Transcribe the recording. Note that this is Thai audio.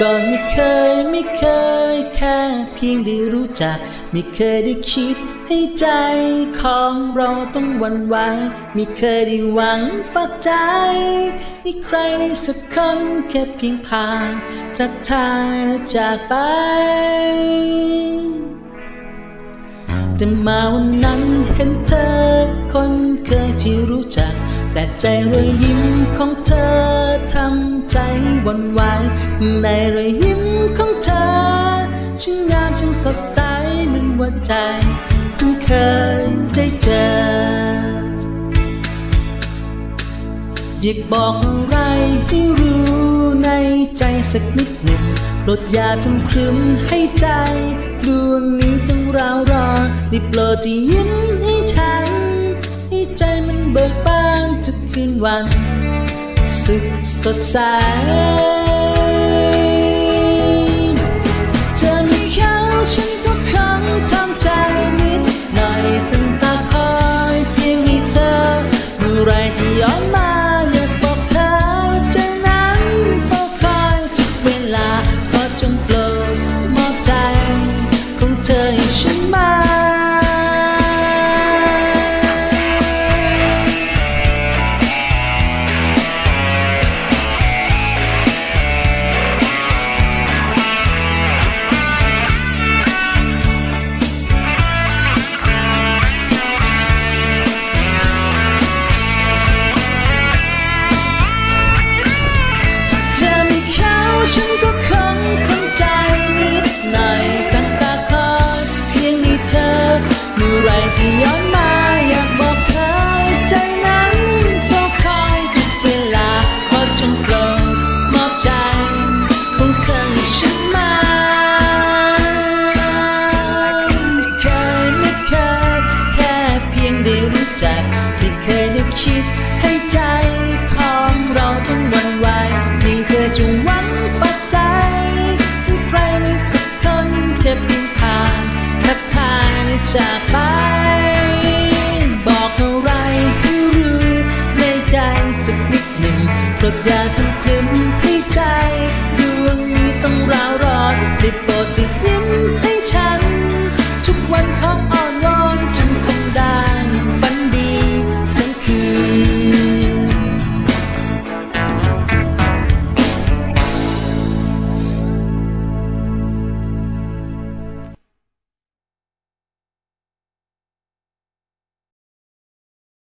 ก่อนไม่เคยไม่เคยแค่เพียงได้รู้จัก ไม่เคยได้คิดให้ใจของเราต้องวันไหวไม่เคยได้หวังฝากใจให้ใครในสักคนแค่เพียงผ่านทักทายแล้วจากไป แต่มาวันนั้นเห็นเธอคนเคยที่รู้จัก แปลกใจรอยยิ้มของเธอทำใจวันไหวในรอยยิ้มของเธอช่างงามช่างสดใสเหมือนว่าใจเพิ่งเคยได้เจออยากบอกอะไรให้รู้ในใจสักนิดหนึ่งโปรดยาทำครึมให้ใจดวงนี้ต้องราวรอได้โปรดที่ยิ้มให้ฉันให้ใจมันเบิกบาน ทุกคืนวัน สุขสดใส ย้อนมาอยากบอกเธอใจนั้นเฝ้าคอยทุกเวลาขอจงโปรดมอบใจของเธอให้ฉันมาไม่เคยไม่เคยแค่เพียงได้รู้จักไม่เคยได้คิด